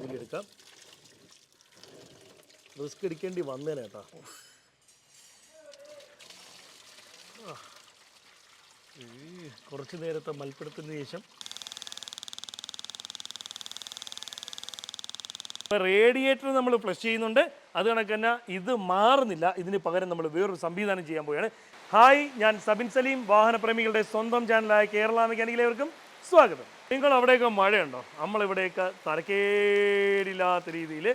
ഊരിയെടുക്കാം risk എടുക്കേണ്ടി വന്നേനെ കേട്ടോ. കുറച്ച് നേരത്തെ മൽപ്പിടത്തിന് ശേഷം. റേഡിയേറ്റർ നമ്മൾ ഫ്ലഷ് ചെയ്യുന്നുണ്ട്. അത് കണക്ക് തന്നെ ഇത് മാറുന്നില്ല. ഇതിന് പകരം നമ്മൾ വേറൊരു സംവിധാനം ചെയ്യാൻ പോവുകയാണ്. ഹായ് ഞാൻ സബിൻ സലീം വാഹനപ്രേമികളുടെ സ്വന്തം ചാനലായ കേരള മെക്കാനിക്കിലേവർക്കും സ്വാഗതം. നിങ്ങൾ അവിടെയൊക്കെ മഴയുണ്ടോ? നമ്മളിവിടെയൊക്കെ തരക്കേടില്ലാത്ത രീതിയിൽ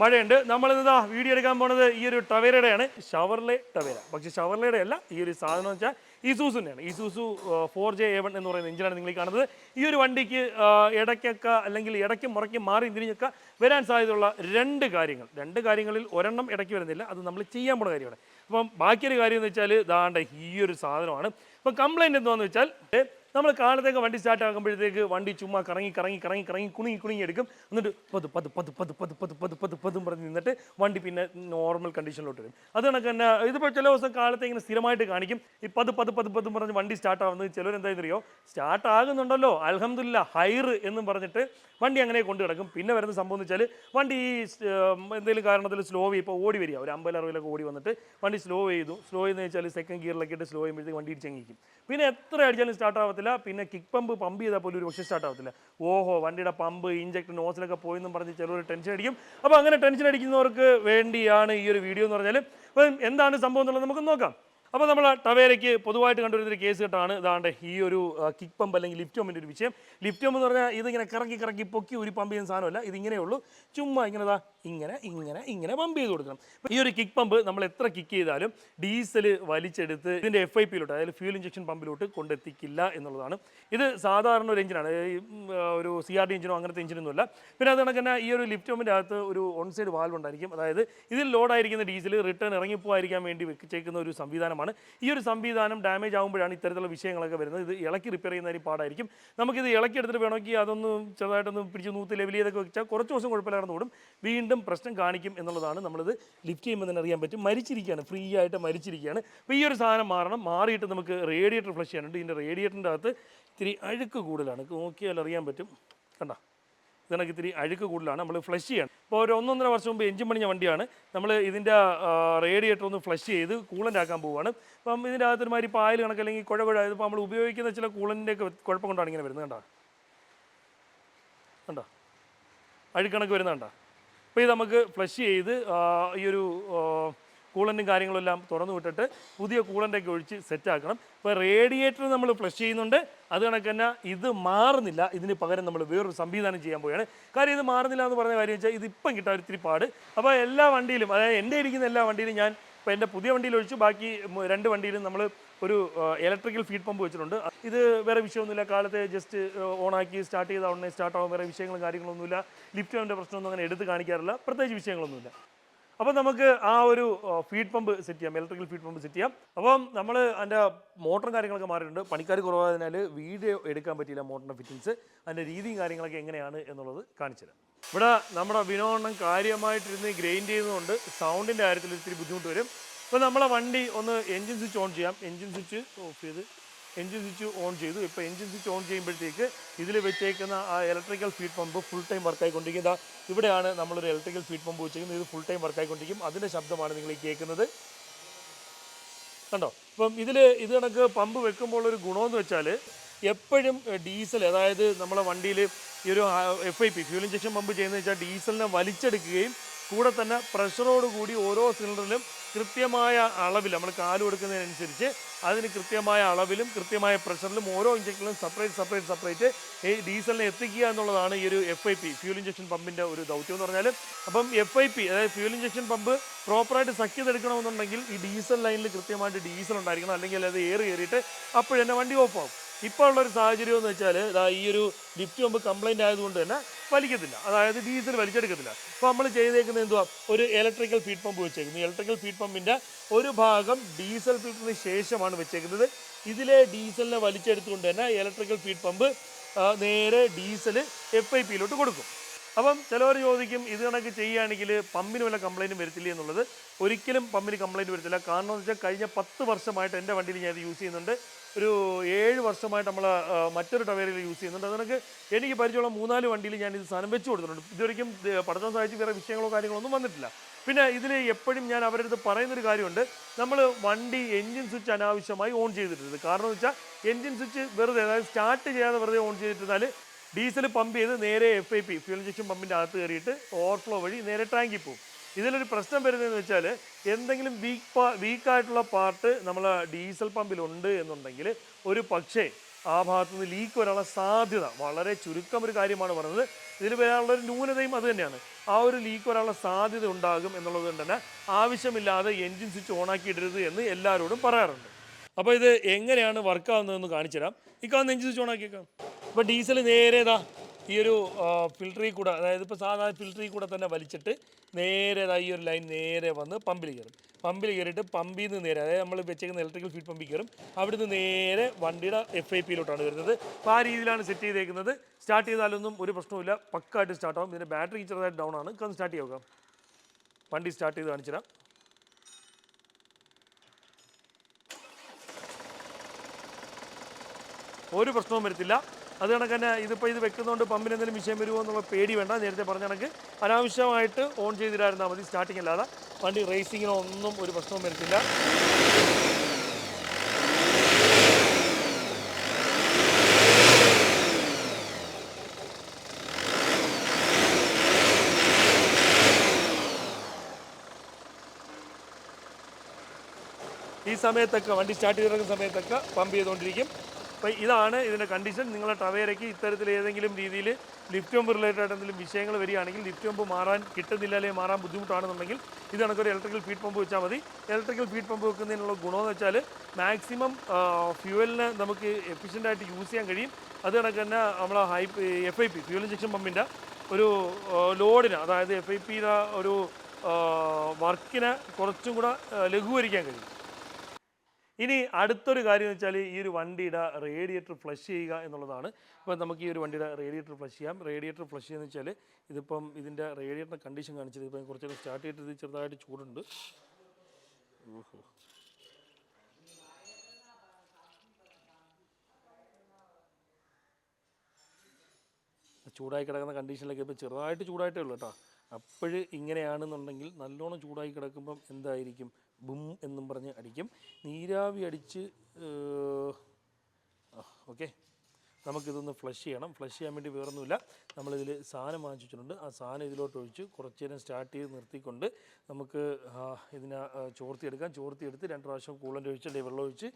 മഴയുണ്ട്. നമ്മൾ ഇതാ വീഡിയോ എടുക്കാൻ പോണത് ഈ ഒരു ടവേരയുടെയാണ്. Chevrolet Tavera. പക്ഷെ ഷവർലയുടെ അല്ല ഈ ഒരു സാധനം വെച്ചാൽ ഇസൂസുന്നെയാണ് Isuzu four J A one എന്ന് പറയുന്ന എഞ്ചിനാണ് നിങ്ങൾ കാണുന്നത്. ഈ ഒരു വണ്ടിക്ക് ഇടയ്ക്കൊക്കെ അല്ലെങ്കിൽ ഇടയ്ക്ക് മുറയ്ക്ക് മാറി തിരിഞ്ഞൊക്കെ വരാൻ സാധ്യതയുള്ള രണ്ട് കാര്യങ്ങൾ. രണ്ട് കാര്യങ്ങളിൽ ഒരെണ്ണം ഇടയ്ക്ക് വരുന്നില്ല. അത് നമ്മൾ ചെയ്യാൻ പോണ കാര്യമാണ്. അപ്പം ബാക്കിയൊരു കാര്യം എന്ന് വെച്ചാൽ ദാണ്ട ഈ ഒരു സാധനമാണ്. അപ്പം കംപ്ലൈന്റ് എന്താണെന്ന് വെച്ചാൽ നമ്മൾ കാലത്തേക്ക് വണ്ടി സ്റ്റാർട്ട് ആകുമ്പോഴത്തേക്ക് വണ്ടി ചുമ്മാ കറങ്ങി കറങ്ങി കറങ്ങി കറങ്ങി കുണുങ്ങി കുണുങ്ങി എടുക്കും എന്നിട്ട് പത് പത് പത് പത് പത് പത് പത് പത് പതും പറഞ്ഞ് നിന്നിട്ട് വണ്ടി പിന്നെ നോർമൽ കണ്ടീഷനിലോട്ട് വരും അത് കണക്ക് തന്നെ ഇതിപ്പോൾ ചില ദിവസം കാലത്ത് ഇങ്ങനെ സ്ഥിരമായിട്ട് കാണിക്കും ഈ പത് പത് പത് പതും പറഞ്ഞ് വണ്ടി സ്റ്റാർട്ട് ആവുന്നത് എന്തായാലും സ്റ്റാർട്ട് ആകുന്നുണ്ടല്ലോ അലഹമില്ല ഹൈർ എന്നും പറഞ്ഞിട്ട് വണ്ടി അങ്ങനെ കൊണ്ട് കിടക്കും പിന്നെ വരുന്ന സംഭവം എന്ന് വെച്ചാൽ വണ്ടി ഈ എന്തെങ്കിലും കാരണത്തിൽ സ്ലോ ഇപ്പോൾ ഓടി വരിക ഒരു അമ്പത് അറുപതിലൊക്കെ ഓടി വന്നിട്ട് വണ്ടി സ്ലോ ചെയ്തു സ്ലോ എന്ന് വെച്ചാൽ സെക്കൻഡ് ഗിയറിലൊക്കെ ഇട്ട് സ്ലോ ചെയ്യുമ്പോഴത്തേക്ക് വണ്ടി ഇടിച്ചങ്ങിക്കും പിന്നെ എത്ര അടിച്ചാലും സ്റ്റാർട്ട് ആവത്തില്ല പിന്നെ കിക്ക് പമ്പ് പമ്പ് ചെയ്താൽ പോലും ഒരു പക്ഷേ സ്റ്റാർട്ട് ആവത്തില്ല. ഓഹോ വണ്ടിയുടെ പമ്പ് ഇഞ്ചക്ടർ നോസിലൊക്കെ പോയെന്നും പറഞ്ഞ് ചിലർ ടെൻഷൻ അടിക്കും. അപ്പോൾ അങ്ങനെ ടെൻഷൻ അടിക്കുന്നവർക്ക് വേണ്ടിയാണ് ഈ ഒരു വീഡിയോ എന്ന് പറഞ്ഞാൽ അപ്പം എന്താണ് സംഭവം എന്നുള്ളത് നമുക്ക് നോക്കാം. അപ്പോൾ നമ്മൾ ടവേരയ്ക്ക് പൊതുവായിട്ട് കണ്ടുവരുന്നൊരു കേസ് കേട്ടാണ് ഇതാണ്ട് ഈ ഒരു കിക്ക് പമ്പ് അല്ലെങ്കിൽ ലിഫ്റ്റ് പമ്പിന്റെ ഒരു വിഷയം. ലിഫ്റ്റ് പമ്പ് എന്ന് പറഞ്ഞാൽ ഇതിങ്ങനെ കറക്കി കറക്കി പൊക്കി ഒരു പമ്പ് ചെയ്യുന്ന സാധനമല്ല. ഇതിങ്ങനെ ഉള്ളൂ. ചുമ്മാ ഇങ്ങനെ ഇങ്ങനെ ഇങ്ങനെ ഇങ്ങനെ പമ്പ് ചെയ്ത് കൊടുക്കണം. ഈ ഒരു കിക്ക് പമ്പ് നമ്മൾ എത്ര കിക്ക് ചെയ്താലും ഡീസൽ വലിച്ചെടുത്ത് ഇതിന്റെ എഫ് ഐ പിയിലോട്ട് അതായത് ഫ്യൂൽ ഇഞ്ചക്ഷൻ പമ്പിലോട്ട് കൊണ്ടെത്തിക്കില്ല എന്നുള്ളതാണ്. ഇത് സാധാരണ ഒരു എഞ്ചിനാണ് ഒരു സി ആർ ഡി എഞ്ചിനോ അങ്ങനത്തെ എഞ്ചിനൊന്നുമല്ല പിന്നെ അത് കണക്ക് ഈ ഒരു ലിഫ്റ്റ് പമ്പിന്റെ അകത്ത് ഒരു ഓൺ സൈഡ് വാൽവ് ഉണ്ടായിരിക്കും. അതായത് ഇതിൽ ലോഡായിരിക്കുന്ന ഡീസൽ റിട്ടേൺ ഇറങ്ങിപ്പോയിരിക്കാൻ വേണ്ടി വെച്ചേക്കുന്ന ഒരു സംവിധാനമാണ്. ഈ ഒരു സംവിധാനം ഡാമേജ് ആകുമ്പോഴാണ് ഇത്തരത്തിലുള്ള വിഷയങ്ങളൊക്കെ വരുന്നത്. ഇത് ഇളക്കി റിപ്പയർ ചെയ്യുന്നതിന് പാടായിരിക്കും. നമുക്കിത് ഇളക്കി എടുത്തിട്ട് വേണമെങ്കിൽ അതൊന്ന് ചെറുതായിട്ടൊന്ന് പിടിച്ച് നൂത്ത് ലെവൽ ചെയ്തൊക്കെ വെച്ചാൽ കുറച്ച് ദിവസം കുഴപ്പമില്ലാതെ ഓടും. വീണ്ടും പ്രശ്നം കാണിക്കും എന്നുള്ളതാണ് നമ്മളിത് ലിഫ്റ്റ് ചെയ്യുമ്പോൾ തന്നെ അറിയാൻ പറ്റും. മരിച്ചിരിക്കുകയാണ്. ഫ്രീ ആയിട്ട് മരിച്ചിരിക്കുകയാണ്. അപ്പോൾ ഈ ഒരു സാധനം മാറണം. മാറിയിട്ട് നമുക്ക് റേഡിയേറ്റർ ഫ്ലഷ് ചെയ്യാനുണ്ട്. ഇതിന്റെ റേഡിയേറ്ററിന്റെ അകത്ത് ഇത്തിരി അഴുക്ക് കൂടുതലാണ്. നോക്കിയാൽ അറിയാൻ പറ്റും. കണ്ടോ? ഇതിനൊക്കെ ഇത്തിരി അഴുക്ക് കൂടുതലാണ്. നമ്മൾ ഫ്ലഷ് ചെയ്യണം. ഇപ്പോൾ ഒരു ഒന്നൊന്നര വർഷം മുമ്പ് എഞ്ചിൻ പണിഞ്ഞ വണ്ടിയാണ്. നമ്മൾ ഇതിന്റെ റേഡിയേറ്റർ ഒന്ന് ഫ്ലഷ് ചെയ്ത് കൂളന്റ് ആക്കാൻ പോവുകയാണ് അപ്പം ഇതിന്റെ അകത്ത് ഒരുമാതിരി പായൽ കണക്ക് അല്ലെങ്കിൽ കുഴ കുഴ ഇപ്പോൾ നമ്മൾ ഉപയോഗിക്കുന്ന ചില കൂളന്റെ ഒക്കെ കുഴപ്പം കൊണ്ടാണ് ഇങ്ങനെ വരുന്നത് കണ്ടോ? കണ്ടോ? അഴുക്കണക്ക് വരുന്നത് കണ്ടോ? അപ്പോൾ ഇത് നമുക്ക് ഫ്ലഷ് ചെയ്ത് ഈ ഒരു കൂളന്റും കാര്യങ്ങളെല്ലാം തുറന്നു വിട്ടിട്ട് പുതിയ കൂളന്റൊക്കെ ഒഴിച്ച് സെറ്റ് ആക്കണം ഇപ്പോൾ റേഡിയേറ്റർ നമ്മൾ ഫ്ലഷ് ചെയ്യുന്നുണ്ട്. അത് കണക്ക് തന്നെ ഇത് മാറുന്നില്ല. ഇതിന് പകരം നമ്മൾ വേറൊരു സംവിധാനം ചെയ്യാൻ പോവുകയാണ്. കാര്യം ഇത് മാറുന്നില്ല എന്ന് പറഞ്ഞ കാര്യം വെച്ചാൽ ഇതിപ്പം കിട്ടാൻ ഒത്തിരി പാട്. അപ്പോൾ എല്ലാ വണ്ടിയിലും അതായത് എന്റെ ഇരിക്കുന്ന എല്ലാ വണ്ടിയിലും ഞാൻ ഇപ്പോൾ എന്റെ പുതിയ വണ്ടിയിൽ ഒഴിച്ച്. ബാക്കി രണ്ട് വണ്ടിയിലും നമ്മൾ ഒരു ഇലക്ട്രിക്കൽ ഫീഡ് പമ്പ് വെച്ചിട്ടുണ്ട്. ഇത് വേറെ വിഷയമൊന്നുമില്ല. കാലത്തെ ജസ്റ്റ് ഓണാക്കി സ്റ്റാർട്ട് ചെയ്ത ഉടനെ സ്റ്റാർട്ടാവും വേറെ വിഷയങ്ങളും കാര്യങ്ങളൊന്നുമില്ല. ലിഫ്റ്റിന്റെ പ്രശ്നമൊന്നും അങ്ങനെ എടുത്ത് കാണിക്കാറില്ല. പ്രത്യേകിച്ച് വിഷയങ്ങളൊന്നുമില്ല. അപ്പോൾ നമുക്ക് ആ ഒരു ഫീഡ് പമ്പ് സെറ്റ് ചെയ്യാം ഇലക്ട്രിക്കൽ ഫീഡ് പമ്പ് സെറ്റ് ചെയ്യാം. അപ്പം നമ്മൾ അതിന്റെ മോട്ടറും കാര്യങ്ങളൊക്കെ മാറിയിട്ടുണ്ട്. പണിക്കാർ കുറവായതിനാൽ വീഡിയോ എടുക്കാൻ പറ്റിയില്ല മോട്ടറിന്റെ ഫിറ്റിങ്സ് അതിന്റെ രീതിയും കാര്യങ്ങളൊക്കെ എങ്ങനെയാണ് എന്നുള്ളത് കാണിച്ചുതരാം ഇവിടെ നമ്മുടെ വിനോദം കാര്യമായിട്ടിരുന്ന് ഗ്രൈൻഡ് ചെയ്യുന്നതുകൊണ്ട് സൗണ്ടിന്റെ കാര്യത്തിൽ ഇത്തിരി ബുദ്ധിമുട്ട് വരും. അപ്പോൾ നമ്മളെ വണ്ടി ഒന്ന് എൻജിൻ സ്വിച്ച് ഓൺ ചെയ്യാം. എൻജിൻ സ്വിച്ച് ഓഫ് ചെയ്ത് എൻജിൻ സ്വിച്ച് ഓൺ ചെയ്തു. ഇപ്പോൾ എൻജിൻ സ്വിച്ച് ഓൺ ചെയ്യുമ്പോഴത്തേക്ക് ഇതിൽ വെച്ചേക്കുന്ന ആ electrical feed pump full time വർക്കായിക്കൊണ്ടിരിക്കും ഇവിടെയാണ് നമ്മളൊരു ഇലക്ട്രിക്കൽ ഫീഡ് പമ്പ് വെച്ചേക്കുന്നത്. ഇത് ഫുൾ ടൈം വർക്കായിക്കൊണ്ടിരിക്കും അതിന്റെ ശബ്ദമാണ് നിങ്ങൾ ഈ കേൾക്കുന്നത്. കണ്ടോ? അപ്പം ഇതിൽ ഇത് കണക്ക് പമ്പ് വെക്കുമ്പോൾ ഒരു ഗുണമെന്ന് വെച്ചാൽ എപ്പോഴും ഡീസൽ അതായത് നമ്മളെ വണ്ടിയിൽ ഈ ഒരു F I P fuel injection pump ചെയ്യുന്നത് വെച്ചാൽ ഡീസലിനെ വലിച്ചെടുക്കുകയും കൂടെ തന്നെ പ്രഷറോടുകൂടി ഓരോ സിലിണ്ടറിലും കൃത്യമായ അളവിൽ നമ്മൾ കാൽ കൊടുക്കുന്നതിനനുസരിച്ച് അതിന് കൃത്യമായ അളവിലും കൃത്യമായ പ്രഷറിലും ഓരോ ഇഞ്ചക്ഷനിലും സെപ്പറേറ്റ് സെപ്പറേറ്റ് സെപ്പറേറ്റ് ഈ ഡീസലിനെ എത്തിക്കുക എന്നുള്ളതാണ് ഈ ഒരു F I P fuel injection പമ്പിന്റെ ഒരു ദൗത്യം എന്ന് പറഞ്ഞാൽ അപ്പം എഫ് ഐ പി അതായത് ഫ്യൂൽ ഇഞ്ചക്ഷൻ പമ്പ് പ്രോപ്പറായിട്ട് സഖ്യതെടുക്കണമെന്നുണ്ടെങ്കിൽ ഈ ഡീസൽ ലൈനിൽ കൃത്യമായിട്ട് ഡീസൽ ഉണ്ടായിരിക്കണം. അല്ലെങ്കിൽ അത് എയർ കയറിയിട്ട് അപ്പോഴെന്നെ വണ്ടി ഓഫ് ആവും. ഇപ്പോൾ ഉള്ളൊരു സാഹചര്യം എന്ന് വെച്ചാൽ ഇതാ ഈ ഒരു ലിഫ്റ്റ് പമ്പ് കംപ്ലൈന്റ് ആയതുകൊണ്ട് തന്നെ വലിക്കത്തില്ല. അതായത് ഡീസൽ വലിച്ചെടുക്കത്തില്ല. അപ്പോൾ നമ്മൾ ചെയ്തേക്കുന്നത് എന്തുവാ? ഒരു ഇലക്ട്രിക്കൽ ഫീഡ് പമ്പ് വെച്ചേക്കുന്നത് ഇലക്ട്രിക്കൽ ഫീഡ് പമ്പിന്റെ ഒരു ഭാഗം ഡീസൽ ഫിൽറ്ററിന് ശേഷമാണ് വെച്ചേക്കുന്നത്. ഇതിലെ ഡീസലിനെ വലിച്ചെടുത്തുകൊണ്ട് തന്നെ ഇലക്ട്രിക്കൽ ഫീഡ് പമ്പ് നേരെ ഡീസൽ എഫ് ഐ പിയിലോട്ട് കൊടുക്കും. അപ്പം ചിലവർ ചോദിക്കും ഇത് കണക്ക് ചെയ്യുകയാണെങ്കിൽ പമ്പിന് വല്ല കംപ്ലൈന്റും വരത്തില്ല എന്നുള്ളത്? ഒരിക്കലും പമ്പിന് കംപ്ലൈന്റ് വരത്തില്ല. കാരണം എന്ന് വെച്ചാൽ കഴിഞ്ഞ പത്ത് വർഷമായിട്ട് എന്റെ വണ്ടിയിൽ ഞാൻ ഇത് യൂസ് ചെയ്യുന്നുണ്ട്. ഒരു ഏഴ് വർഷമായിട്ട് നമ്മൾ മറ്റൊരു ടവേരയിൽ യൂസ് ചെയ്യുന്നുണ്ട്. അതിനൊക്കെ എനിക്ക് പരിചയമുള്ള മൂന്നാൽ വണ്ടിയിൽ ഞാൻ ഇത് സാധനം വെച്ച് കൊടുത്തിട്ടുണ്ട്. ഇതുവരെയും പഠനം സഹായിച്ച് വേറെ വിഷയങ്ങളോ കാര്യങ്ങളോ ഒന്നും വന്നിട്ടില്ല. പിന്നെ ഇതിൽ എപ്പോഴും ഞാൻ അവരുടെ അടുത്ത് പറയുന്നൊരു കാര്യമുണ്ട്. നമ്മൾ വണ്ടി എൻജിൻ സ്വിച്ച് അനാവശ്യമായി ഓൺ ചെയ്തിട്ടുണ്ട് കാരണം എന്ന് വെച്ചാൽ എൻജിൻ സ്വിച്ച് വെറുതെ അതായത് സ്റ്റാർട്ട് ചെയ്യാതെ വെറുതെ ഓൺ ചെയ്തിട്ടാൽ ഡീസൽ പമ്പ് ചെയ്ത് നേരെ F I P fuel injection പമ്പിന്റെ അകത്ത് കയറിയിട്ട് ഓവർഫ്ലോ വഴി നേരെ ടാങ്കിൽ പോകും. ഇതിലൊരു പ്രശ്നം വരുന്നതെന്ന് വെച്ചാൽ എന്തെങ്കിലും വീക്ക് പാ വീക്കായിട്ടുള്ള പാർട്ട് നമ്മൾ ഡീസൽ പമ്പിലുണ്ട് എന്നുണ്ടെങ്കിൽ ഒരു പക്ഷേ ആ ഭാഗത്ത് നിന്ന് ലീക്ക് വരാനുള്ള സാധ്യത വളരെ ചുരുക്കം ഒരു കാര്യമാണ് പറയുന്നത്. ഇതിൽ വരാനുള്ള ഒരു ന്യൂനതയും അത് തന്നെയാണ്. ആ ഒരു ലീക്ക് വരാനുള്ള സാധ്യത ഉണ്ടാകും എന്നുള്ളത് കൊണ്ട് തന്നെ ആവശ്യമില്ലാതെ എൻജിൻ സ്വിച്ച് ഓണാക്കി ഇടരുത് എന്ന് എല്ലാവരോടും പറയാറുണ്ട്. അപ്പോൾ ഇത് എങ്ങനെയാണ് വർക്കാവുന്നതെന്ന് കാണിച്ചു തരാം ഈ കാണുന്ന എൻജിൻ സ്വിച്ച് ഓണാക്കിയേക്കാം അപ്പോൾ ഡീസൽ നേരെ ഇതാ ഈ ഒരു ഫിൽറ്ററിൽ കൂടെ അതായത് ഇപ്പോൾ സാധാരണ ഫിൽറ്ററിൽ കൂടെ തന്നെ വലിച്ചിട്ട് നേരെ ഈ ഒരു ലൈൻ നേരെ വന്ന് പമ്പിൽ കയറും. പമ്പിൽ കയറിയിട്ട് പമ്പിൽ നിന്ന് നേരെ അതായത് നമ്മൾ വെച്ചേക്കുന്ന ഇലക്ട്രിക്കൽ ഫീഡ് പമ്പിൽ കയറും. അവിടുന്ന് നേരെ വണ്ടിയുടെ എഫ് ഐ പിയിലോട്ടാണ് വരുന്നത്. അപ്പോൾ ആ രീതിയിലാണ് സെറ്റ് ചെയ്തേക്കുന്നത്. സ്റ്റാർട്ട് ചെയ്താലൊന്നും ഒരു പ്രശ്നവുമില്ല പക്കായിട്ട് സ്റ്റാർട്ട് ആവും. ഇതിന്റെ ബാറ്ററി ചെറുതായിട്ട് ഡൗൺ ആണ്. ഒന്ന് സ്റ്റാർട്ട് ചെയ്യുക വണ്ടി സ്റ്റാർട്ട് ചെയ്ത് കാണിച്ചു തരാം. ഒരു പ്രശ്നവും വരത്തില്ല. അത് കണക്ക് തന്നെ ഇതിപ്പോൾ ഇത് വെക്കുന്നതുകൊണ്ട് പമ്പിന് എന്തെങ്കിലും വിഷയം വരുമോ എന്നുള്ള പേടി വേണ്ട. നേരത്തെ പറഞ്ഞ കണക്ക് അനാവശ്യമായിട്ട് ഓൺ ചെയ്തിടായിരുന്നാൽ മതി. സ്റ്റാർട്ടിങ് അല്ലാതെ വണ്ടി റേസിങ്ങിനോ ഒന്നും ഒരു പ്രശ്നവും വരത്തില്ല. ഈ സമയത്തൊക്കെ വണ്ടി സ്റ്റാർട്ട് ചെയ്തിറങ്ങുന്ന സമയത്തൊക്കെ പമ്പ് ചെയ്തുകൊണ്ടിരിക്കും അപ്പോൾ ഇതാണ് ഇതിന്റെ കണ്ടീഷൻ നിങ്ങളുടെ ടവേരയ്ക്ക് ഇത്തരത്തിൽ ഏതെങ്കിലും രീതിയിൽ ലിഫ്റ്റ് പമ്പ് റിലേറ്റഡ് എന്തെങ്കിലും വിഷയങ്ങൾ വരികയാണെങ്കിൽ ലിഫ്റ്റ് പമ്പ് മാറാൻ കിട്ടുന്നില്ല അല്ലെങ്കിൽ മാറാൻ ബുദ്ധിമുട്ടാണെന്നുണ്ടെങ്കിൽ ഇത് കണക്കൊരു ഇലക്ട്രിക്കൽ ഫീഡ് പമ്പ് വെച്ചാൽ മതി. ഇലക്ട്രിക്കൽ ഫീഡ് പമ്പ് വെക്കുന്നതിനുള്ള ഗുണമെന്ന് വെച്ചാൽ മാക്സിമം ഫ്യൂവലിന് നമുക്ക് എഫിഷ്യന്റായിട്ട് യൂസ് ചെയ്യാൻ കഴിയും. അത് കണക്ക് തന്നെ നമ്മളെ high F I P fuel injection പമ്പിന്റെ ഒരു ലോഡിന് അതായത് എഫ് ഐ പിയുടെ ഒരു വർക്കിനെ കുറച്ചും കൂടെ ലഘൂകരിക്കാൻ കഴിയും. ഇനി അടുത്തൊരു കാര്യം എന്ന് വെച്ചാൽ ഈ ഒരു വണ്ടിയുടെ റേഡിയേറ്റർ ഫ്ലഷ് ചെയ്യുക എന്നുള്ളതാണ്. ഇപ്പോൾ നമുക്ക് ഈ ഒരു വണ്ടിയുടെ റേഡിയേറ്റർ ഫ്ലഷ് ചെയ്യാം. റേഡിയേറ്റർ ഫ്ലഷ് ചെയ്യുന്ന വെച്ചാൽ ഇതിപ്പം ഇതിന്റെ റേഡിയേറ്ററിന്റെ കണ്ടീഷൻ കാണിച്ചത് ഇപ്പം കുറച്ചൊക്കെ സ്റ്റാർട്ട് ചെയ്തിട്ട് ഇത് ചെറുതായിട്ട് ചൂടുണ്ട്. ഓഹോ. ചൂടായി കിടക്കുന്ന കണ്ടീഷനിലൊക്കെ ഇപ്പോൾ ചെറുതായിട്ട് ചൂടായിട്ടേ ഉള്ളൂ കേട്ടോ. അപ്പോഴ് ഇങ്ങനെയാണെന്നുണ്ടെങ്കിൽ നല്ലോണം ചൂടായി കിടക്കുമ്പം എന്തായിരിക്കും? ബും എന്നും പറഞ്ഞ് അടിക്കും. നീരാവി അടിച്ച് ഓക്കെ. നമുക്കിതൊന്ന് ഫ്ലഷ് ചെയ്യണം. ഫ്ലഷ് ചെയ്യാൻ വേണ്ടി വേറൊന്നുമില്ല. നമ്മളിതിൽ സാധനം വാങ്ങിച്ചിട്ടുണ്ട്. ആ സാധനം ഇതിലോട്ട് ഒഴിച്ച് കുറച്ച് നേരം സ്റ്റാർട്ട് ചെയ്ത് നിർത്തിക്കൊണ്ട് നമുക്ക് ഇതിനെ ചോർത്തിയെടുക്കാം. ചോർത്തിയെടുത്ത് രണ്ട് പ്രാവശ്യം കൂളന്റ് ഒഴിച്ച് വെള്ളം ഒഴിച്ച്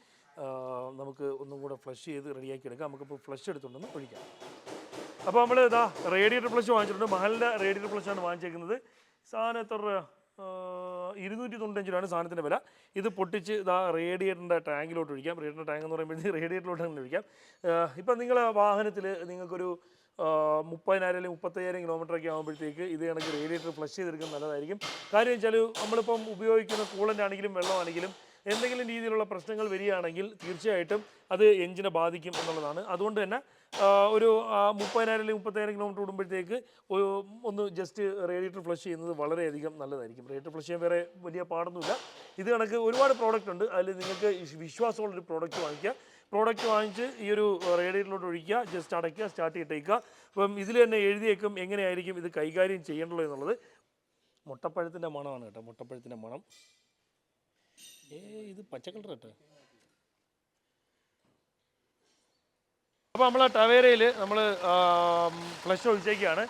നമുക്ക് ഒന്നും കൂടെ ഫ്ലഷ് ചെയ്ത് റെഡിയാക്കി എടുക്കാം. നമുക്കിപ്പോൾ ഫ്ലഷ് എടുത്തുകൊണ്ടൊന്ന് ഒഴിക്കാം. അപ്പോൾ നമ്മൾ ഇതാ റേഡിയേറ്റർ ഫ്ലഷ് വാങ്ങിച്ചിട്ടുണ്ട്. മഹലിന്റെ റേഡിയേറ്റർ ഫ്ലഷാണ് വാങ്ങിച്ചേക്കുന്നത്. സാധനം എത്ര ഇരുന്നൂറ്റി തൊണ്ണൂറ്റഞ്ച് രൂപയാണ് സാധനത്തിന്റെ വില. ഇത് പൊട്ടിച്ച് ഇതാ റേഡിയേറ്ററിന്റെ ടാങ്കിലോട്ട് ഒഴിക്കാം. റേഡിയേറ്റർ ടാങ്ക് എന്ന് പറയുമ്പോൾ റേഡിയേറ്ററിലോട്ട് തന്നെ ഒഴിക്കാം. ഇപ്പം നിങ്ങളെ വാഹനത്തിൽ നിങ്ങൾക്കൊരു മുപ്പതിനായിരം അല്ലെങ്കിൽ മുപ്പത്തയ്യായിരം കിലോമീറ്റർ ഒക്കെ ആകുമ്പോഴത്തേക്ക് ഇത് കണക്ക് റേഡിയേറ്റർ ഫ്ലഷ് ചെയ്തെടുക്കുന്നത് നല്ലതായിരിക്കും. കാര്യം വെച്ചാൽ നമ്മളിപ്പം ഉപയോഗിക്കുന്ന കൂളന്റ് ആണെങ്കിലും വെള്ളമാണെങ്കിലും എന്തെങ്കിലും രീതിയിലുള്ള പ്രശ്നങ്ങൾ വരികയാണെങ്കിൽ തീർച്ചയായിട്ടും അത് എഞ്ചിനെ ബാധിക്കും എന്നുള്ളതാണ്. അതുകൊണ്ട് തന്നെ ഒരു മുപ്പതിനായിരം അല്ലെങ്കിൽ മുപ്പത്തായിരം കിലോമീറ്റർ ഓടുമ്പോഴത്തേക്ക് ഒന്ന് ജസ്റ്റ് റേഡിയേറ്റർ ഫ്ലഷ് ചെയ്യുന്നത് വളരെയധികം നല്ലതായിരിക്കും. റേഡിയേറ്റർ ഫ്ലഷ് ചെയ്യാൻ വേറെ വലിയ പാടൊന്നുമില്ല. ഇത് കണക്ക് ഒരുപാട് പ്രോഡക്റ്റ് ഉണ്ട്. അതിൽ നിങ്ങൾക്ക് വിശ്വാസമുള്ളൊരു പ്രോഡക്റ്റ് വാങ്ങിക്കുക പ്രോഡക്റ്റ് വാങ്ങിച്ച് ഈ ഒരു റേഡിയേറ്ററിലോട്ട് ഒഴിക്കുക ജസ്റ്റ് അടയ്ക്കുക സ്റ്റാർട്ട് ചെയ്തിട്ടേക്കുക. അപ്പം ഇതിൽ തന്നെ എഴുതിയേക്കും എങ്ങനെയായിരിക്കും ഇത് കൈകാര്യം ചെയ്യേണ്ടത് എന്നുള്ളത്. മുട്ടപ്പഴത്തിന്റെ മണമാണ് കേട്ടോ മുട്ടപ്പഴത്തിന്റെ മണം. ഏ ഇത് പച്ചക്കളർ കേട്ടോ. അപ്പോൾ നമ്മൾ ആ ടവേരയിൽ നമ്മൾ ഫ്ലഷ് ഒഴിച്ചേക്കാണ്.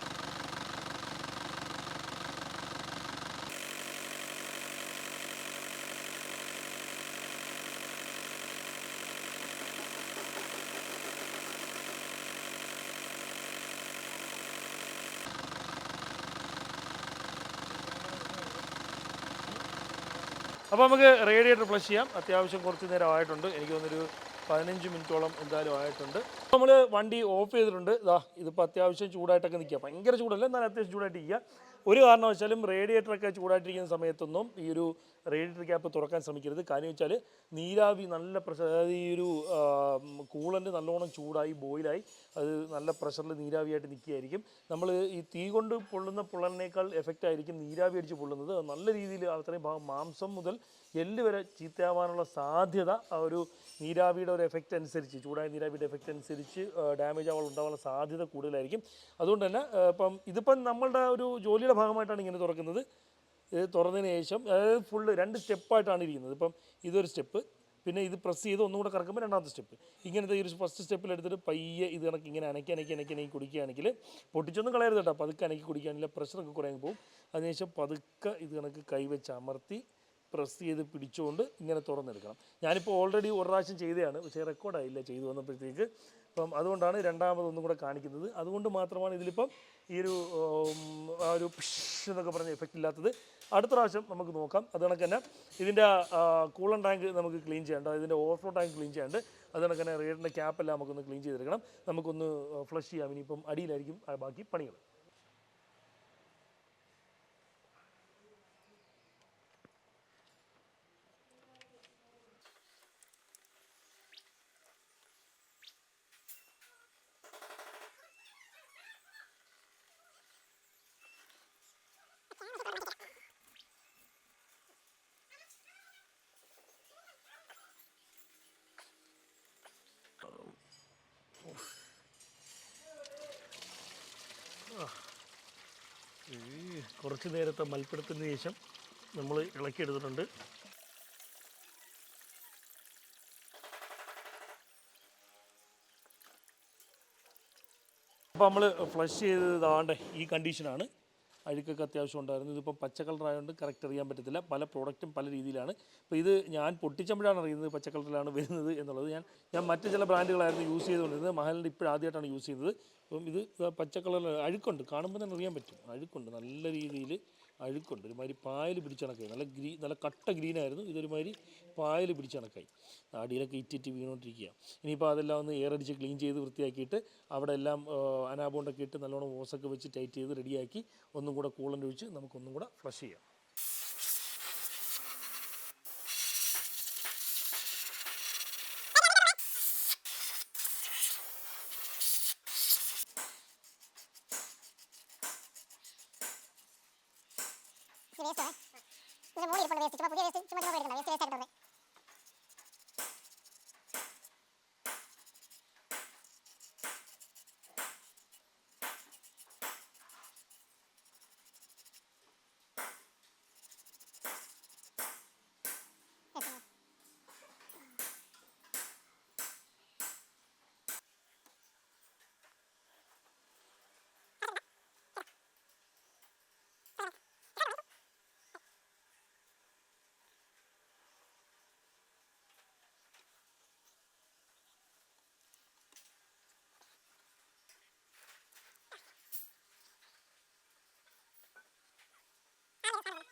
അപ്പോൾ നമുക്ക് റേഡിയേറ്റർ ഫ്ലഷ് ചെയ്യാം. അത്യാവശ്യം കുറച്ച് നേരം ആയിട്ടുണ്ട്. എനിക്ക് തോന്നുന്നൊരു പതിനഞ്ച് മിനിറ്റോളം എന്തായാലും ആയിട്ടുണ്ട്. നമ്മൾ വണ്ടി ഓഫ് ചെയ്തിട്ടുണ്ട്. ഇതാ ഇതിപ്പോൾ അത്യാവശ്യം ചൂടായിട്ടൊക്കെ നിൽക്കുക ഭയങ്കര ചൂടല്ല എന്നാലും അത്യാവശ്യം ചൂടായിട്ട് ഇരിക്കുക ഒരു കാരണവശാലും റേഡിയേറ്ററൊക്കെ ചൂടായിട്ടിരിക്കുന്ന സമയത്തൊന്നും ഈ ഒരു റേഡിയേറ്റർ ക്യാപ്പ് തുറക്കാൻ ശ്രമിക്കരുത്. കാര്യം വെച്ചാൽ നീരാവി നല്ല പ്രഷർ അതായത് ഈ ഒരു കൂളന്റ് നല്ലോണം ചൂടായി ബോയിലായി അത് നല്ല പ്രഷറിൽ നീരാവിയായിട്ട് നിൽക്കുകയായിരിക്കും. നമ്മൾ ഈ തീ കൊണ്ട് പൊള്ളുന്ന പൊള്ളലിനേക്കാൾ എഫക്റ്റ് ആയിരിക്കും നീരാവി അടിച്ച് പൊള്ളുന്നത്. നല്ല രീതിയിൽ അത്രയും ഭാഗം മാംസം മുതൽ എല്ല് വരെ ചീത്തയാവാനുള്ള സാധ്യത ആ ഒരു നീരാവിയുടെ ഒരു എഫക്റ്റ് അനുസരിച്ച് ചൂടായ നീരാവിയുടെ എഫക്റ്റ് അനുസരിച്ച് ഡാമേജ് ആവാൻ ഉണ്ടാവാനുള്ള സാധ്യത കൂടുതലായിരിക്കും. അതുകൊണ്ട് തന്നെ ഇപ്പം ഇതിപ്പം നമ്മളുടെ ഒരു ജോലിയുടെ ഭാഗമായിട്ടാണ് ഇങ്ങനെ തുറക്കുന്നത്. ഇത് തുറന്നതിന് ശേഷം അതായത് ഫുള്ള് രണ്ട് സ്റ്റെപ്പായിട്ടാണ് ഇരിക്കുന്നത്. ഇപ്പം ഇതൊരു സ്റ്റെപ്പ് പിന്നെ ഇത് പ്രസ് ചെയ്ത് ഒന്നും കൂടെ കറക്കുമ്പോൾ രണ്ടാമത്തെ സ്റ്റെപ്പ് ഇങ്ങനത്തെ ഈ ഒരു ഫസ്റ്റ് സ്റ്റെപ്പിൽ എടുത്തിട്ട് പയ്യെ ഇത് കണക്ക് ഇങ്ങനെ അനക്കി അനക്കി അനക്കി അനക്കി കുടിക്കുകയാണെങ്കിൽ പൊട്ടിച്ചൊന്നും കളയരുത് കേട്ടോ. പതുക്കെ അനക്കി കുടിക്കുകയാണെങ്കിൽ പ്രഷറൊക്കെ കുറേ പോകും. അതിനുശേഷം പതുക്കെ ഇത് കണക്ക് കൈവച്ച് അമർത്തി പ്രസ് ചെയ്ത് പിടിച്ചുകൊണ്ട് ഇങ്ങനെ തുറന്നെടുക്കണം. ഞാനിപ്പോൾ ഓൾറെഡി ഒരു പ്രാവശ്യം ചെയ്തതാണ്. പക്ഷേ റെക്കോർഡായില്ല ചെയ്തു വന്നപ്പോഴത്തേക്ക്. അപ്പം അതുകൊണ്ടാണ് രണ്ടാമതൊന്നും കൂടെ കാണിക്കുന്നത്. അതുകൊണ്ട് മാത്രമാണ് ഇതിലിപ്പം ഈ ഒരു ആ ഒരു പിഷ് എന്നൊക്കെ പറഞ്ഞ എഫക്റ്റ് ഇല്ലാത്തത്. അടുത്ത പ്രാവശ്യം നമുക്ക് നോക്കാം. അത് കണക്ക് തന്നെ ഇതിന്റെ കൂളൻ ടാങ്ക് നമുക്ക് ക്ലീൻ ചെയ്യേണ്ട ഇതിന്റെ ഓവർഫ്ലോ ടാങ്ക് ക്ലീൻ ചെയ്യാണ്ട് അത് കണക്ക് തന്നെ റേഡിന്റെ ക്യാപ്പെല്ലാം നമുക്കൊന്ന് ക്ലീൻ ചെയ്തെടുക്കണം. നമുക്കൊന്ന് ഫ്ലഷ് ചെയ്യാം. ഇനിയിപ്പം അടിയിലായിരിക്കും ബാക്കി പണികൾ. ഈ കുറച്ച് നേരത്തെ മൽപ്പിടത്തിന് ശേഷം നമ്മൾ ഇളക്കിയെടുത്തിട്ടുണ്ട്. അപ്പോൾ നമ്മൾ ഫ്ലഷ് ചെയ്തതാണ്ട് ഈ കണ്ടീഷനാണ് അഴുക്കൊക്കെ അത്യാവശ്യം ഉണ്ടായിരുന്നു. ഇതിപ്പോൾ പച്ച കളർ ആയതുകൊണ്ട് കറക്റ്റ് അറിയാൻ പറ്റത്തില്ല. പല പ്രോഡക്റ്റും പല രീതിയിലാണ്. ഇപ്പോൾ ഇത് ഞാൻ പൊട്ടിച്ചപ്പോഴാണ് അറിയുന്നത് പച്ച കളറിലാണ് വരുന്നത് എന്നുള്ളത്. ഞാൻ ഞാൻ മറ്റ് ചില ബ്രാൻഡുകളായിരുന്നു യൂസ് ചെയ്തുകൊണ്ടിരുന്നത്. മഹലിന്റെ ഇപ്പോൾ ആദ്യമായിട്ടാണ് യൂസ് ചെയ്തത് അപ്പം ഇത് പച്ച കളറിൽ അഴുക്കുണ്ട്. കാണുമ്പോൾ തന്നെ അറിയാൻ പറ്റും. അഴുക്കുണ്ട്. നല്ല രീതിയിൽ അഴുക്കുണ്ട്. ഒരുമാതിരി പായൽ പിടിച്ച കണക്കായി. നല്ല ഗ്രീ നല്ല കട്ട ഗ്രീനായിരുന്നു ഇതൊരുമാതിരി പായൽ പിടിച്ച കണക്കായി. അടിയിലൊക്കെ ഇറ്റിറ്റ് വീണോണ്ടിരിക്കുക. ഇനിയിപ്പോൾ അതെല്ലാം ഒന്ന് എയറടിച്ച് ക്ലീൻ ചെയ്ത് വൃത്തിയാക്കിയിട്ട് അവിടെ എല്ലാം അനാബോണ്ടൊക്കെ ഇട്ട് നല്ലോണം ഓസൊക്കെ വെച്ച് ടൈറ്റ് ചെയ്ത് റെഡിയാക്കി ഒന്നും കൂടെ കൂളന്റ് ഒഴിച്ച് നമുക്കൊന്നും കൂടെ ഫ്ലഷ് ചെയ്യാം.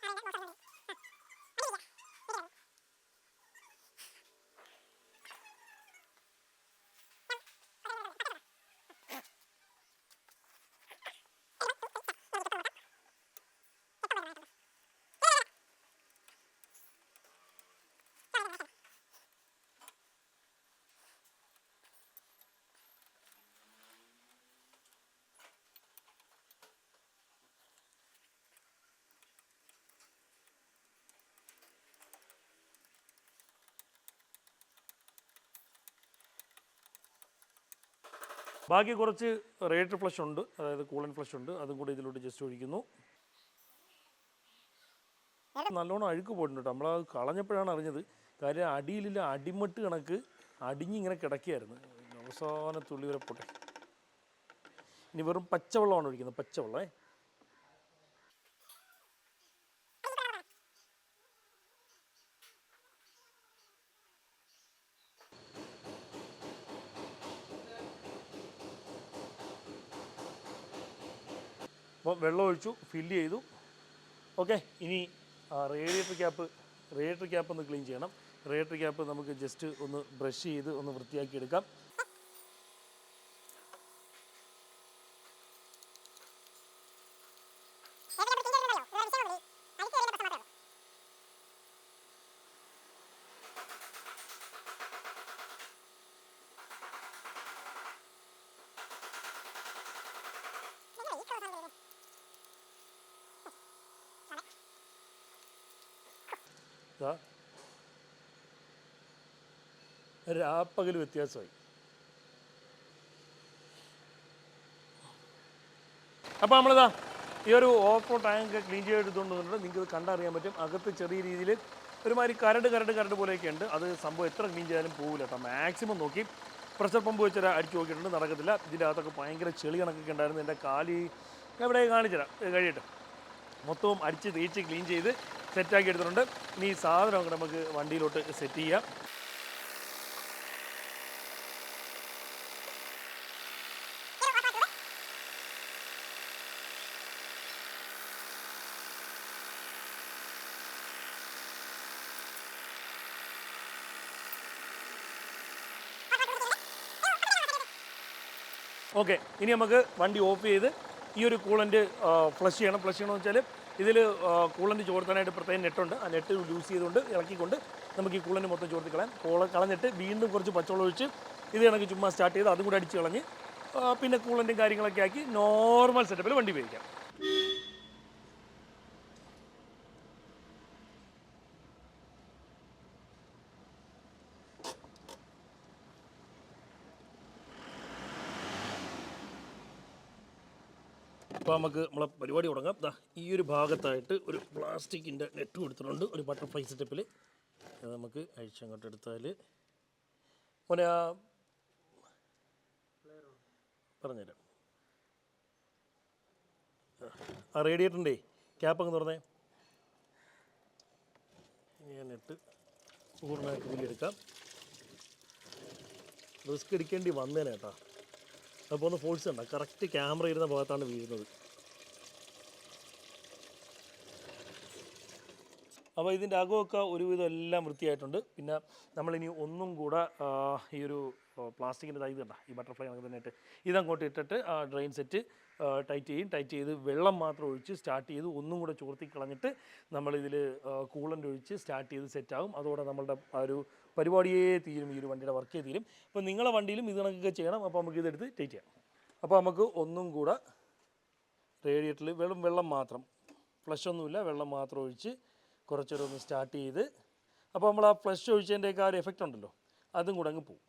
哎应该是魔法 ബാക്കി കുറച്ച് റേറ്റർ ഫ്ലഷ് ഉണ്ട് അതായത് കൂളൻ ഫ്ലഷ് ഉണ്ട്. അതും കൂടി ഇതിലോട്ട് ജസ്റ്റ് ഒഴിക്കുന്നു. നല്ലോണം അഴുക്ക് പോയിട്ടുണ്ട് നമ്മൾ അത് കളഞ്ഞപ്പോഴാണ് അറിഞ്ഞത്. കാര്യം അടിയിലില്ല അടിമട്ട് കണക്ക് അടിഞ്ഞിങ്ങനെ കിടക്കുകയായിരുന്നു. അവസാന തുള്ളി വരെ പോട്ടെ. ഇനി വെറും പച്ചവെള്ളമാണ് ഒഴിക്കുന്നത്. പച്ചവെള്ളമേ അപ്പോൾ വെള്ളം ഒഴിച്ചു ഫില്ല് ചെയ്തു. ഓക്കെ ഇനി റേഡിയേറ്റർ ക്യാപ്പ് റേഡിയേറ്റർ ക്യാപ്പ് ഒന്ന് ക്ലീൻ ചെയ്യണം. റേഡിയേറ്റർ ക്യാപ്പ് നമുക്ക് ജസ്റ്റ് ഒന്ന് ബ്രഷ് ചെയ്ത് ഒന്ന് വൃത്തിയാക്കി എടുക്കാം ഇതാ രാപ്പകൽ വ്യത്യാസമായി. അപ്പോൾ നമ്മളിതാ ഈ ഒരു ഓപ്പോ ടാങ്ക് ക്ലീൻ ചെയ്തെടുത്തുകൊണ്ട് വന്നിട്ട് നിങ്ങൾക്ക് കണ്ടറിയാൻ പറ്റും. അകത്ത് ചെറിയ രീതിയിൽ ഒരുമാതിരി കരട് കരട് കരട് പോലെയൊക്കെ ഉണ്ട് അത് സംഭവം എത്ര ക്ലീൻ ചെയ്താലും പോകില്ല കേട്ടോ. മാക്സിമം നോക്കി. പ്രഷർ പമ്പ് വെച്ചാൽ അടിച്ചു നോക്കിയിട്ടുണ്ട്. നടക്കത്തില്ല. ഇതിന്റെ അകത്തൊക്കെ ഭയങ്കര ചെളി കണക്കൊക്കെ ഉണ്ടായിരുന്നു. എന്റെ കാലി എവിടെ കാണിച്ചുതരാം. തരാം കഴിയട്ടെ. മൊത്തവും അടിച്ച് തേച്ച് ക്ലീൻ ചെയ്ത് സെറ്റാക്കി എടുത്തിട്ടുണ്ട്. ഇനി ഈ സാധനമൊക്കെ നമുക്ക് വണ്ടിയിലോട്ട് സെറ്റ് ചെയ്യാം. ഓക്കെ ഇനി നമുക്ക് വണ്ടി ഓഫ് ചെയ്ത് ഈ ഒരു കൂളന്റ് ഫ്ലഷ് ചെയ്യണം. ഫ്ലഷ് ചെയ്യണമെന്ന് വെച്ചാൽ ഇതിൽ കൂളന്റ് ചോർത്താനായിട്ട് പ്രത്യേകം നെറ്റുണ്ട് ആ നെറ്റ് യൂസ് ചെയ്തുകൊണ്ട് ഇളക്കിക്കൊണ്ട് നമുക്ക് ഈ കൂളന്റ് മൊത്തം ചോർത്തി കളയാം. കോള കളഞ്ഞിട്ട് വീണ്ടും കുറച്ച് പച്ചവെള്ളം ഒഴിച്ച് ഇത് കണക്ക് ചുമ്മാ സ്റ്റാർട്ട് ചെയ്ത് അതും കൂടെ അടിച്ച് കളഞ്ഞ് പിന്നെ കൂളന്റും കാര്യങ്ങളൊക്കെ ആക്കി നോർമൽ സെറ്റപ്പിൽ വണ്ടി ഉപയോഗിക്കാം. അപ്പോൾ നമുക്ക് നമ്മളെ പരിപാടി തുടങ്ങാം. ദാ ഈ ഒരു ഭാഗത്തായിട്ട് ഒരു പ്ലാസ്റ്റിക്കിന്റെ നെറ്റ് കൊടുത്തിട്ടുണ്ട്. ഒരു ബട്ടർഫ്ലൈ സെറ്റപ്പിൽ അത് നമുക്ക് അഴിച്ചങ്ങോട്ട് എടുത്താൽ മോനെ ആ പറഞ്ഞുതരാം. ആ റേഡിയേറ്ററിന്റെ ക്യാപ്പ് അങ്ങ് തുറന്നേ. നെറ്റ് പൂർണമായിട്ട് ബില്ലെടുക്കാം റിസ്ക് എടുക്കേണ്ടി വന്നേനെ കേട്ടോ. അപ്പോൾ ഒന്ന് ഫോഴ്സ് ഉണ്ട് കറക്റ്റ് ക്യാമറ ഇരുന്ന ഭാഗത്താണ് വീഴുന്നത്. അപ്പോൾ ഇതിന്റെ അകമൊക്കെ ഒരുവിധം എല്ലാം വൃത്തിയായിട്ടുണ്ട്. പിന്നെ നമ്മളിനി ഒന്നും കൂടെ ഈ ഒരു പ്ലാസ്റ്റിക്കിന്റെ തൈ കണ്ട? ഈ ബട്ടർഫ്ലൈ കണക്ക് ഇട്ട് ഇതങ്ങോട്ട് ഇട്ടിട്ട് ആ ഡ്രെയിൻ സെറ്റ് ടൈറ്റ് ചെയ്യും. ടൈറ്റ് ചെയ്ത് വെള്ളം മാത്രം ഒഴിച്ച് സ്റ്റാർട്ട് ചെയ്ത് ഒന്നും കൂടെ ചോർത്തി കളഞ്ഞിട്ട് നമ്മളിതിൽ കൂളന്റ് ഒഴിച്ച് സ്റ്റാർട്ട് ചെയ്ത് സെറ്റാകും അതോടെ നമ്മളുടെ ആ ഒരു പരിപാടിയേ തീരും ഈ ഒരു വണ്ടിയുടെ വർക്കേ തീരും. അപ്പോൾ നിങ്ങളെ വണ്ടിയിലും ഇത് കണക്കൊക്കെ ചെയ്യണം. അപ്പോൾ നമുക്ക് ഇതെടുത്ത് ടൈറ്റ് ചെയ്യാം. അപ്പോൾ നമുക്ക് ഒന്നും കൂടെ റേഡിയേറ്ററിൽ വെള്ളം വെള്ളം മാത്രം ഫ്ലഷ് ഒന്നുമില്ല വെള്ളം മാത്രം ഒഴിച്ച് കുറച്ചൊരു ഒന്ന് സ്റ്റാർട്ട് ചെയ്ത് അപ്പോൾ നമ്മൾ ആ ഫ്ലഷ് ഒഴിച്ചതിന്റെയൊക്കെ ആ ഒരു എഫക്റ്റ് ഉണ്ടല്ലോ അതും കൂടെ അങ്ങ് പോകും.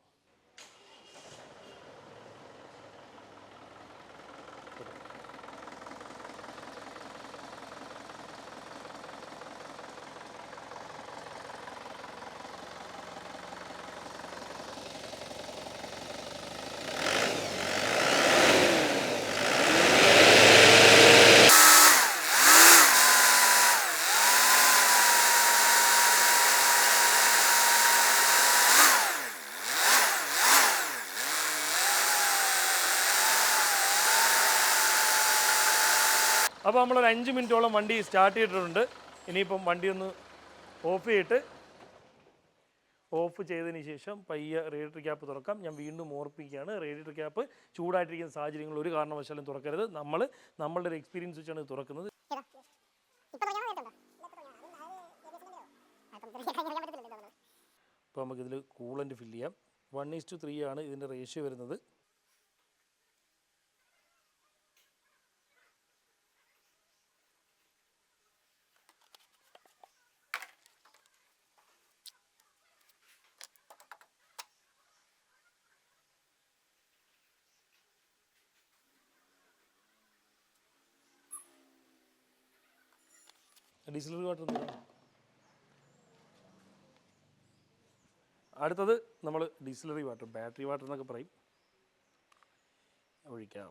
അപ്പോൾ നമ്മളൊരു അഞ്ച് മിനിറ്റോളം വണ്ടി സ്റ്റാർട്ട് ചെയ്തിട്ടുണ്ട്. ഇനിയിപ്പം വണ്ടി ഒന്ന് ഓഫ് ചെയ്തിട്ട് ഓഫ് ചെയ്തതിന് ശേഷം പയ്യ റേഡിയേറ്റർ ക്യാപ്പ് തുറക്കാം. ഞാൻ വീണ്ടും ഓർപ്പിക്കുകയാണ് റേഡിയേറ്റർ ക്യാപ്പ് ചൂടായിട്ടിരിക്കുന്ന സാഹചര്യങ്ങൾ ഒരു കാരണവശാലും തുറക്കരുത്. നമ്മൾ നമ്മളുടെ ഒരു എക്സ്പീരിയൻസ് വെച്ചാണ് ഇത് തുറക്കുന്നത്. ഇപ്പോൾ നമുക്കിതിൽ കൂളന്റ് ഫില്ല് ചെയ്യാം. വൺ ഈസ് ടു ത്രീ ആണ് ഇതിന്റെ റേഷ്യോ വരുന്നത്. ഡീസലറി വാട്ടർ അടുത്തത് നമ്മൾ ഡീസലറി വാട്ടർ ബാറ്ററി വാട്ടർ എന്നൊക്കെ പറയും. ഒഴിക്കാം.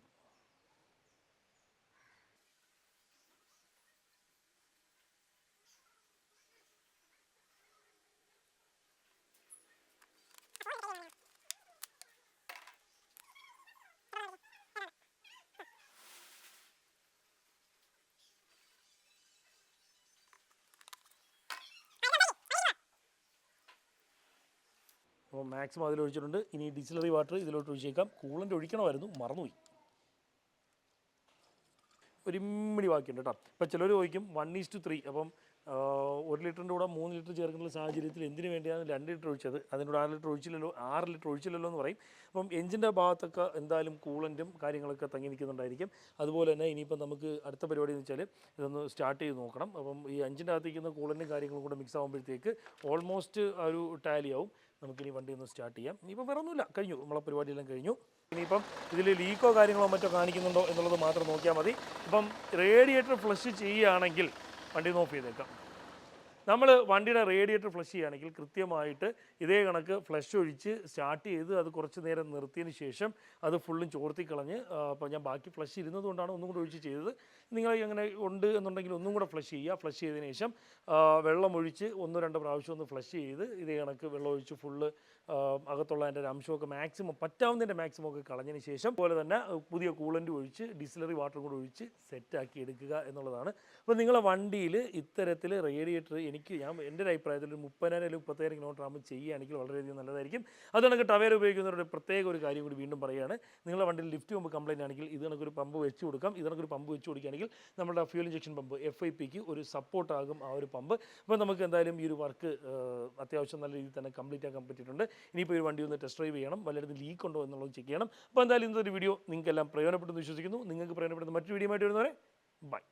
അപ്പോൾ മാക്സിമം അതിലൊഴിച്ചിട്ടുണ്ട്. ഇനി ഡിസ്റ്റിലറി വാട്ടർ ഇതിലോട്ട് ഒഴിച്ചേക്കാം. കൂളന്റ് ഒഴിക്കണമായിരുന്നു. മറന്നുപോയി. ഒരു ഇമ്മിണി ബാക്കിയുണ്ട് കേട്ടോ. ഇപ്പോൾ ചിലർ ചോദിക്കും വൺ ഈസ് ടു ത്രീ അപ്പം ഒരു ലിറ്ററിന്റെ കൂടെ മൂന്ന് ലിറ്റർ ചേർക്കുന്ന സാഹചര്യത്തിൽ എന്തിനു വേണ്ടിയാണ് രണ്ട് ലിറ്റർ ഒഴിച്ചത്? അതിനോട് ആറ് ലിറ്റർ ഒഴിച്ചില്ലല്ലോ ആറ് ലിറ്റർ ഒഴിച്ചില്ലല്ലോ എന്ന് പറയും. അപ്പം എഞ്ചിന്റെ ഭാഗത്തൊക്കെ എന്തായാലും കൂളന്റും കാര്യങ്ങളൊക്കെ തങ്ങി നിൽക്കുന്നുണ്ടായിരിക്കും. അതുപോലെ തന്നെ ഇനിയിപ്പം നമുക്ക് അടുത്ത പരിപാടി എന്ന് വെച്ചാൽ ഇതൊന്ന് സ്റ്റാർട്ട് ചെയ്ത് നോക്കണം. അപ്പം ഈ അഞ്ചിന്റെ അകത്തേക്കുന്ന കൂളന്റും കാര്യങ്ങളും കൂടെ മിക്സ് ആകുമ്പോഴത്തേക്ക് ഓൾമോസ്റ്റ് ഒരു ടാലി ആവും. നമുക്കിനി വണ്ടി ഒന്ന് സ്റ്റാർട്ട് ചെയ്യാം. ഇനിയിപ്പോൾ വേറെ ഒന്നുമില്ല കഴിഞ്ഞു. നമ്മളെ പരിപാടിയെല്ലാം കഴിഞ്ഞു. ഇനിയിപ്പം ഇതിൽ ലീക്കോ കാര്യങ്ങളോ മറ്റോ കാണിക്കുന്നുണ്ടോ എന്നുള്ളത് മാത്രം നോക്കിയാൽ മതി. ഇപ്പം റേഡിയേറ്റർ ഫ്ലഷ് ചെയ്യുകയാണെങ്കിൽ വണ്ടി ഓഫ് ചെയ്തേക്കാം. നമ്മൾ വണ്ടിയുടെ റേഡിയേറ്റർ ഫ്ലഷ് ചെയ്യുകയാണെങ്കിൽ കൃത്യമായിട്ട് ഇതേ കണക്ക് ഫ്ലഷ് ഒഴിച്ച് സ്റ്റാർട്ട് ചെയ്ത് അത് കുറച്ച് നേരം നിർത്തിയതിന് ശേഷം അത് ഫുള്ളും ചോർത്തി കളഞ്ഞ് അപ്പോൾ ഞാൻ ബാക്കി ഫ്ലഷ് ഇരുന്നത് കൊണ്ടാണ് ഒന്നും കൂടെ ഒഴിച്ച് ചെയ്തത്. നിങ്ങൾ അങ്ങനെ ഉണ്ട് എന്നുണ്ടെങ്കിൽ ഒന്നും കൂടെ ഫ്ലഷ് ചെയ്യുക. ഫ്ലഷ് ചെയ്തതിന് ശേഷം വെള്ളം ഒഴിച്ച് ഒന്നോ രണ്ടോ പ്രാവശ്യം ഒന്ന് ഫ്ലഷ് ചെയ്ത് ഇതേ കണക്ക് വെള്ളം ഒഴിച്ച് ഫുള്ള് അകത്തുള്ള അതിന്റെ ഒരു അംശമൊക്കെ മാക്സിമം പറ്റാവുന്നതിന്റെ മാക്സിമം ഒക്കെ കളഞ്ഞതിന് ശേഷം അതുപോലെ തന്നെ പുതിയ കൂളന്റ് ഒഴിച്ച് ഡിസ്ലറി വാട്ടർ കൂടെ ഒഴിച്ച് സെറ്റാക്കി എടുക്കുക എന്നുള്ളതാണ്. അപ്പോൾ നിങ്ങളെ വണ്ടിയിൽ ഇത്തരത്തിൽ റേഡിയേറ്റർ എനിക്ക് ഞാൻ എന്റെ ഒരു അഭിപ്രായത്തിൽ ഒരു മുപ്പതിനായിരം അല്ലെങ്കിൽ മുപ്പത്തായിരം കിലോമീറ്റർ ആകുമ്പോൾ ചെയ്യുകയാണെങ്കിൽ വളരെയധികം നല്ലതായിരിക്കും. അത് കണക്ക് ടവേർ ഉപയോഗിക്കുന്നവരുടെ പ്രത്യേക ഒരു കാര്യം കൂടി വീണ്ടും പറയുകയാണ്. നിങ്ങളുടെ വണ്ടിയിൽ ലിഫ്റ്റ് പമ്പ് കംപ്ലൈന്റ് ആണെങ്കിൽ ഇത് കണക്കൊരു പമ്പ് വെച്ച് കൊടുക്കാം. ഇത് കണക്കൊരു പമ്പ് വെച്ച് കൊടുക്കുകയാണെങ്കിൽ നമ്മുടെ fuel injection pump F I പിക്ക് ഒരു സപ്പോർട്ടാകും ആ ഒരു പമ്പ് അപ്പോൾ നമുക്ക് എന്തായാലും ഈ ഒരു വർക്ക് അത്യാവശ്യം നല്ല രീതിയിൽ തന്നെ കംപ്ലീറ്റ് ആക്കാൻ പറ്റിയിട്ടുണ്ട്. ഇനിയിപ്പോൾ ഈ വണ്ടി ഒന്ന് ടെസ്റ്റ് ഡ്രൈവ് ചെയ്യണം. വല്ലയിടത്തും ലീക്ക് ഉണ്ടോ എന്നുള്ളത് ചെക്ക് ചെയ്യണം. അപ്പോൾ എന്തായാലും ഇന്നത്തെ ഒരു വീഡിയോ നിങ്ങൾക്കെല്ലാം പ്രയോജനപ്പെട്ടെന്ന് വിശ്വസിക്കുന്നു. നിങ്ങൾക്ക് പ്രയോജനപ്പെടുന്ന മറ്റൊരു വീഡിയോ ആയിട്ട് വരുന്നവരെ ബൈ